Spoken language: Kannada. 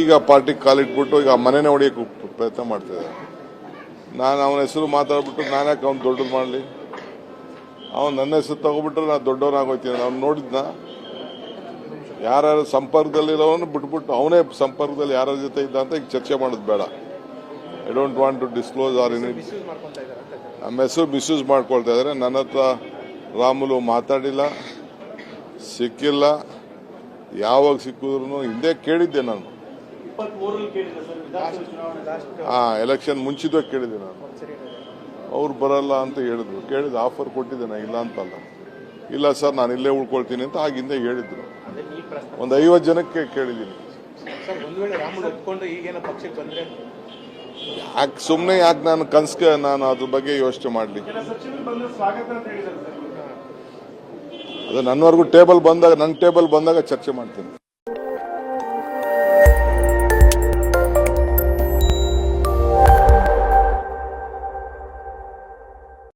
ಈಗ ಪಾರ್ಟಿ ಕಾಲಿಟ್ಬಿಟ್ಟು ಈಗ ಮನೆನೇ ಹೊಡಿಯೋಕೆ ಪ್ರಯತ್ನ ಮಾಡ್ತಿದ್ದಾರೆ ನಾನು ಅವನ ಹೆಸರು ಮಾತಾಡ್ಬಿಟ್ಟು ನಾನು ಯಾಕೆ ಅವ್ನು ದೊಡ್ಡದು ಮಾಡಲಿ? ಅವನು ನನ್ನ ಹೆಸರು ತಗೊಬಿಟ್ರೆ ನಾನು ದೊಡ್ಡವನಾಗೋಯ್ತೀನಿ. ಅವ್ನು ನೋಡಿದ್ನ? ಯಾರ್ಯಾರು ಸಂಪರ್ಕದಲ್ಲಿರೋವನು ಬಿಟ್ಬಿಟ್ಟು ಅವನೇ ಸಂಪರ್ಕದಲ್ಲಿ ಯಾರ ಜೊತೆ ಇದ್ದ ಅಂತ ಈಗ ಚರ್ಚೆ ಮಾಡೋದು ಬೇಡ. I don't want to disclose or in ನಮ್ಮ ಹೆಸರು ಮಿಸ್ಯೂಸ್ ಮಾಡ್ಕೊಳ್ತಾ ಇದ್ದಾರೆ. ನನ್ನ ಹತ್ರ ರಾಮುಲು ಮಾತಾಡಿಲ್ಲ ಸಿಕ್ಕಿಲ್ಲ. ಯಾವಾಗ ಸಿಕ್ಕಿದ್ರು ಹಿಂದೆ ಕೇಳಿದ್ದೆ ನಾನು. ಆ ಎಲೆಕ್ಷನ್ ಮುಂಚಿತವಾಗಿ ಕೇಳಿದೆ ನಾನು. ಅವ್ರು ಬರಲ್ಲ ಅಂತ ಹೇಳಿದ್ರು. ಕೇಳಿದ ಆಫರ್ ಕೊಟ್ಟಿದ್ದೆ ನಾನು ಇಲ್ಲ ಅಂತಲ್ಲ. ಇಲ್ಲ ಸರ್ ನಾನು ಇಲ್ಲೇ ಉಳ್ಕೊಳ್ತೀನಿ ಅಂತ ಆಗಿಂದ ಹೇಳಿದ್ರು. ಒಂದ್ ಐವತ್ತು ಜನಕ್ಕೆ ಕೇಳಿದೀನಿ ಯಾಕೆ ಸುಮ್ಮನೆ ಯಾಕೆ ನಾನು ಕನ್ಸ್ಗೆ ನಾನು ಅದ್ರ ಬಗ್ಗೆ ಯೋಚನೆ ಮಾಡಲಿ ಅದು ನನ್ನವರೆಗೂ ಟೇಬಲ್ ಬಂದಾಗ ನನ್ನ ಟೇಬಲ್ ಬಂದಾಗ ಚರ್ಚೆ ಮಾಡ್ತೀನಿ.